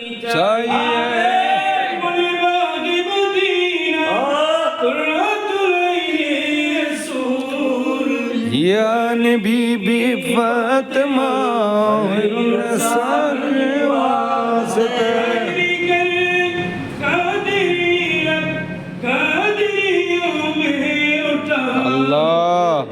چاہیے یا نبی بی فاطمہ اللہ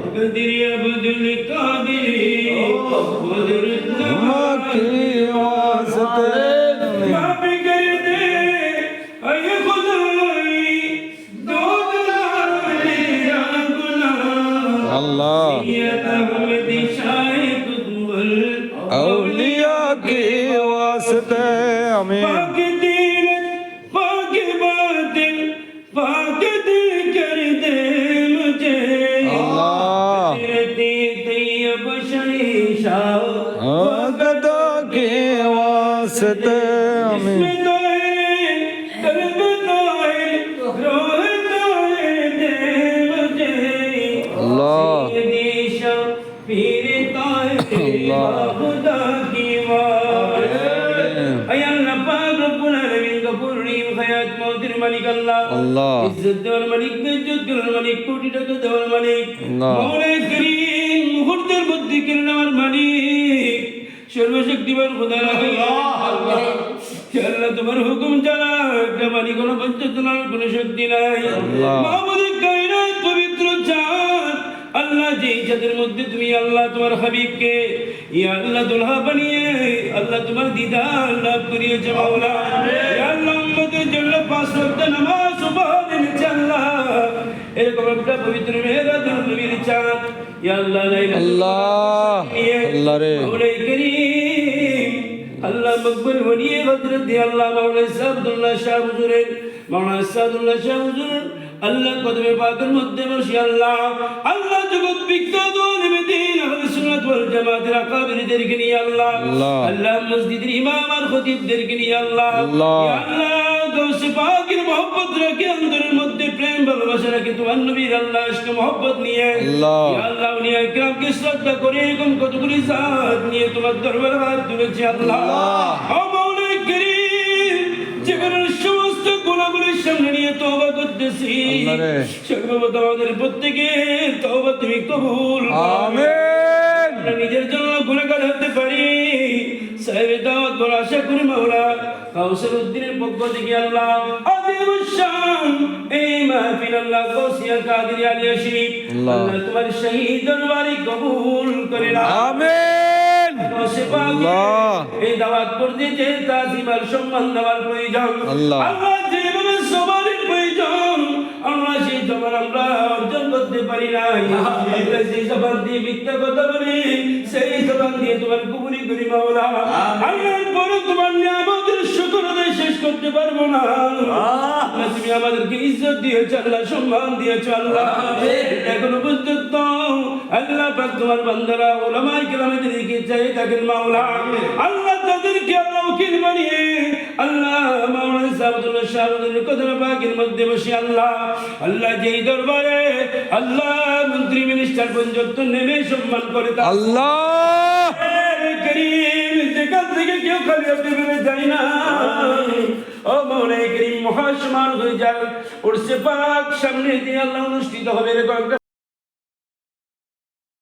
अल्लाह औलिया के वास्ते हमें হায়াত মউতের মালিক আল্লাহ আল্লাহ। ইজ্জত দেওয়ার মালিক দেওয়ার মালিক কোটি টাকা দেওয়ার মালিক। করিম মুহূর্তের মধ্যে কেড়ে নেওয়ার মালিক সর্বশক্তিমান খোদা আল্লাহ। আল্লাহ। তোমার হুকুম ছাড়া একটা মালিক কোনো পঞ্চায়েত কোনো শক্তি নাই। পবিত্র চাঁদ আল্লাহ যে যাদের মধ্যে তুমি আল্লাহ তোমার হাবিবকে ইয়া আল্লাহ দুলহা বানিয়ে আল্লাহ তোমার দিদার লাভ করিয়েছে মাওলা। আল্লাহ উম্মতের জন্য পাঁচ ওয়াক্ত নামাজ সুবহান আল্লাহ এরকম একটা পবিত্র মেহরাজ নবীর চাঁদ আল্লাহ আল্লাহ রে আল্লাহ মকবুল বনিয়ে হযরত আল্লাহ শাহ হুজুরের মাওলানা সাদুল্লাহ শাহ হুজুর আল্লাহ কদমে পাকের মধ্যে বসে আল্লাহ আল্লাহ জগৎ বিখ্যাত আলিমেদিন আহলে সুন্নাত ওয়াল জামাতের আকাবিরদেরকে নিয়ে আল্লাহ আল্লাহ। আল্লাহ মসজিদের ইমাম আর খতিবদেরকে নিয়ে আল্লাহ আল্লাহ। আল্লাহ গৌসে পাকের মহব্বত রাখে অন্তরের মধ্যে প্রেম ভালোবাসা রাখে তোমার আল্লাহ আজকে মহব্বত নিয়ে আল্লাহ। আল্লাহ উনি একরামকে শ্রদ্ধা করে এরকম কতগুলি জাত নিয়ে তোমার দরবারে হাত তুলেছে আল্লাহ ও মাওলাই করিম জীবনের সমস্ত গুণাগুলির সামনে নিয়ে তওবা করতেছি। সর্বপ্রথম আমাদের প্রত্যেকের তওবা তুমি কবুল। আমিন নিজের জন্য গুণাগার হতে পারি সাহেব দাওয়াত বড় আশা করি মাওলা কাউসার উদ্দিনের পক্ষ থেকে আল্লাহ এই আল্লাহ গৌসিয়া আলিয়া শরীফ আল্লাহ। আল্লাহ তোমার শহীদ দরবারে কবুল করে না আমিন আল্লাহ। এই দাওয়াত করতে যে সম্মান দেওয়ার প্রয়োজন আল্লাহ। আল্লাহ যেভাবে প্রয়োজন আমরা সেই জবান আমরা অর্জন করতে পারি নাই আল্লাহ সেই জবান দিয়ে মিথ্যা কথা বলি সেই জবান দিয়ে তোমার কুবুরি করি মাওলা আল্লাহর পরে তোমার আদায় শেষ করতে পারব না। আল্লাহ তুমি আমাদেরকে ইজ্জত দিয়েছ আল্লাহ সম্মান দিয়েছ আল্লাহ এখনও পর্যন্ত আল্লাহ পাক তোমার বান্দারা ওলামাই কেরামেদেরকে চাই থাকেন মাওলা। আল্লাহ তাদেরকে আল্লাহ উকিল বানিয়ে আল্লাহ মাওলানা সাহেবুল্লাহ শাহরুদ্দিনের কদম পাকের মধ্যে বসে আল্লাহ আল্লাহ যেই দরবারে আল্লাহ মন্ত্রী মিনিস্টার পর্যন্ত নেমে সম্মান করে আল্লাহ! করিম যেখান থেকে কেউ খালি আপনি ভেবে যায় না। ও মনে করি মহাসমান হয়ে যাক ওর সে পাক সামনে দিয়ে আল্লাহ অনুষ্ঠিত হবে একটা